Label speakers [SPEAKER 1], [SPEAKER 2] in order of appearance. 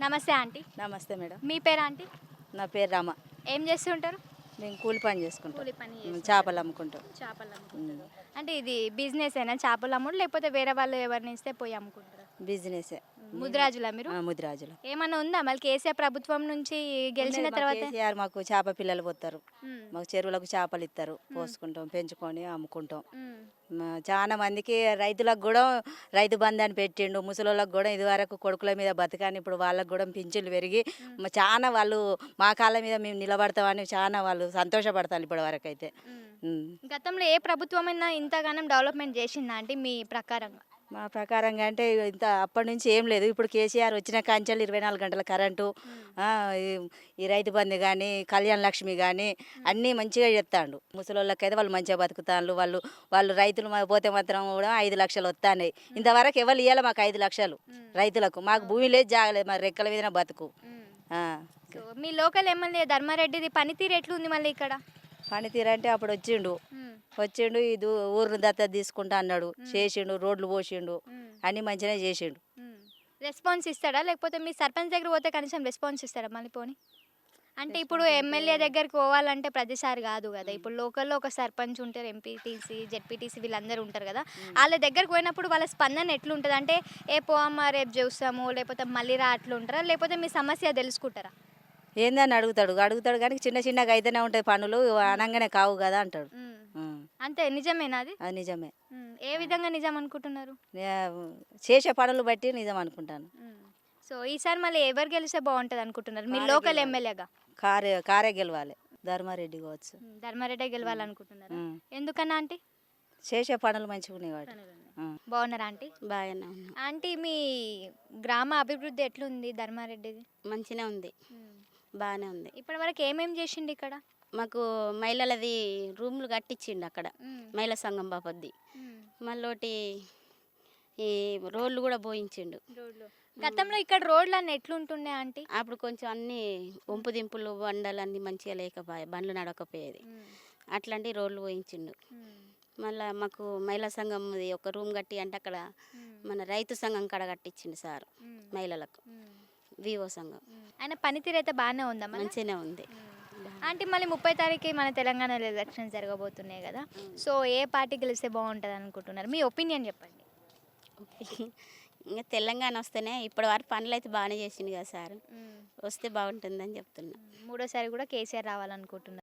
[SPEAKER 1] నమస్తే ఆంటీ.
[SPEAKER 2] నమస్తే మేడం.
[SPEAKER 1] మీ పేరు ఆంటీ?
[SPEAKER 2] నా పేరు రామ.
[SPEAKER 1] ఏం చేస్తుంటారు?
[SPEAKER 2] మేము కూలి పని చేసుకుంటాం.
[SPEAKER 1] కూలి పని
[SPEAKER 2] చేపలు అమ్ముకుంటాం.
[SPEAKER 1] చేపలు అమ్ముకుంటారు. అంటే ఇది బిజినెస్ అయినా చేపలు అమ్ముడు లేకపోతే వేరే వాళ్ళు ఎవరిని ఇస్తే పోయి అమ్ముకుంటారు?
[SPEAKER 2] బిజినెస్.
[SPEAKER 1] ముద్రాజులా మీరు?
[SPEAKER 2] ముదిరాజులు.
[SPEAKER 1] ఏమన్నా ఉందా? మళ్ళీ కేసీఆర్ ప్రభుత్వం నుంచి గెలిచిన తర్వాత?
[SPEAKER 2] కేసీఆర్ మాకు చేప పిల్లలు పోతారు. మాకు చెరువులకు చేపలు ఇస్తారు. పోసుకుంటాం పెంచుకొని అమ్ముకుంటాం. చాలా మందికి రైతులకు కూడా రైతు బంధాన్ని పెట్టిండు. ముసలోళ్ళకి కూడా ఇదివరకు కొడుకుల మీద బతకాని ఇప్పుడు వాళ్ళకి కూడా పింఛన్లు పెరిగి చాలా వాళ్ళు మా కాళ్ళ మీద మేము నిలబడతామని చాలా వాళ్ళు సంతోషపడతారు ఇప్పటి వరకు అయితే.
[SPEAKER 1] గతంలో ఏ ప్రభుత్వమైనా ఇంతగానం డెవలప్మెంట్ చేసిందా అంటే మీ ప్రకారంగా?
[SPEAKER 2] మా ప్రకారంగా అంటే ఇంత అప్పటి నుంచి ఏం లేదు. ఇప్పుడు కేసీఆర్ వచ్చిన కాంచెలు ఇరవై నాలుగు గంటల కరెంటు ఈ- రైతు బంధు కానీ కళ్యాణ లక్ష్మి కానీ అన్నీ మంచిగా చెప్తాండు. ముసలోళ్ళకైతే వాళ్ళు మంచిగా బతుకుతాండ్రు వాళ్ళు వాళ్ళు రైతులు పోతే మాత్రం కూడా ఐదు లక్షలు వస్తాయి ఇంతవరకు ఎవరు ఇవ్వాలి మాకు ఐదు లక్షలు రైతులకు. మాకు భూమి లేదు జాగలేదు మరి రెక్కల మీద బతుకు.
[SPEAKER 1] మీ లోకల్ ఎమ్మెల్యే ధర్మారెడ్డిది పనితీరు ఎట్లుంది మళ్ళీ ఇక్కడ?
[SPEAKER 2] పనితీరు అంటే అప్పుడు వచ్చిండు. వచ్చిండు ఇది ఊరిని దత్త తీసుకుంటా అన్నాడు. చేసిండు రోడ్లు పోసిండు అన్నీ మంచిగానే చేసిండు.
[SPEAKER 1] రెస్పాన్స్ ఇస్తాడా? లేకపోతే మీ సర్పంచ్ దగ్గర పోతే కనీసం రెస్పాన్స్ ఇస్తాడా మళ్ళీ పోనీ? అంటే ఇప్పుడు ఎమ్మెల్యే దగ్గరికి పోవాలంటే ప్రతిసారి కాదు కదా. ఇప్పుడు లోకల్లో ఒక సర్పంచ్ ఉంటారు ఎంపీటీసీ జెడ్పీటీసీ వీళ్ళందరూ ఉంటారు కదా. వాళ్ళ దగ్గరకు పోయినప్పుడు వాళ్ళ స్పందన ఎట్లుంటుంది? అంటే ఏ పోమ్మా రేపు చూస్తాము లేకపోతే మళ్ళీ రా అట్లా ఉంటారా లేకపోతే మీ సమస్య తెలుసుకుంటారా?
[SPEAKER 2] ఏందని అడుగుతాడు. అడుగుతాడు కానీ చిన్న చిన్నగా అయితేనే ఉంటాయి పనులు అనగానే కావు కదా అంటాడు.
[SPEAKER 1] అంతే నిజమేనా అది?
[SPEAKER 2] అది నిజమే.
[SPEAKER 1] ఉమ్. ఏ విధంగా నిజం అనుకుంటున్నారు?
[SPEAKER 2] నే- చేసే పనులు బట్టి నిజం అనుకుంటాను.
[SPEAKER 1] ఉమ్. సో ఈసారి మళ్ళీ ఎవరు గెలిస్తే బాగుంటుంది అనుకుంటున్నారు? మీ లోకల్ ఎమ్మెల్యేగా?
[SPEAKER 2] కారే కారే గెలవాలి. ధర్మారెడ్డి కావచ్చు.
[SPEAKER 1] ధర్మారెడ్డి గెలవాలనుకుంటున్నారు. ఎందుకన్నా ఆంటీ?
[SPEAKER 2] చేసే పనులు మంచిగా ఉన్నాయి ఉం.
[SPEAKER 1] బాగున్నారా ఆంటీ?
[SPEAKER 3] బాగానే ఉన్నాం.
[SPEAKER 1] ఆంటీ మీ గ్రామ అభివృద్ధి ఎట్లుంది ధర్మారెడ్డిది?
[SPEAKER 3] మంచిగా ఉంది. బాగానే ఉంది.
[SPEAKER 1] ఇప్పటి వరకు ఏమేం చేసిండు ఇక్కడ?
[SPEAKER 3] మాకు మహిళలది రూములు కట్టించిండు అక్కడ. మహిళా సంఘం బాపద్ది. మళ్ళీ ఈ రోడ్లు కూడా పోయించిండు
[SPEAKER 1] గతంలో ఇక్కడ రోడ్లు అన్నీ ఎట్లుంటుండే ఆంటీ?
[SPEAKER 3] అప్పుడు కొంచెం అన్ని వంపు దింపులు బండలు అన్నీ మంచిగా లేకపోయాయి బండ్లు నడవకపోయేది అట్లాంటి రోడ్లు పోయించిండు మళ్ళీ మాకు మహిళా సంఘం ఒక రూమ్ కట్టి అంటే అక్కడ మన రైతు సంఘం కాడ కట్టించిండు సార్ మహిళలకు. వివో సంఘం.
[SPEAKER 1] ఆయన పనితీరు అయితే బాగానే ఉందా
[SPEAKER 3] మంచిగానే ఉంది.
[SPEAKER 1] ఆంటీ మళ్ళీ ముప్పై తారీఖు మన తెలంగాణలో ఎలక్షన్స్ జరగబోతున్నాయి కదా. సో ఏ పార్టీ గెలిస్తే బాగుంటుంది అనుకుంటున్నారు? మీ ఒపీనియన్ చెప్పండి.
[SPEAKER 3] ఇంకా తెలంగాణ వస్తేనే ఇప్పటి వరకు పనులు అయితే బాగానే చేసిండు కదా సార్. వస్తే బాగుంటుందని చెప్తున్నా.
[SPEAKER 1] మూడోసారి కూడా కేసీఆర్ రావాలనుకుంటున్నారు.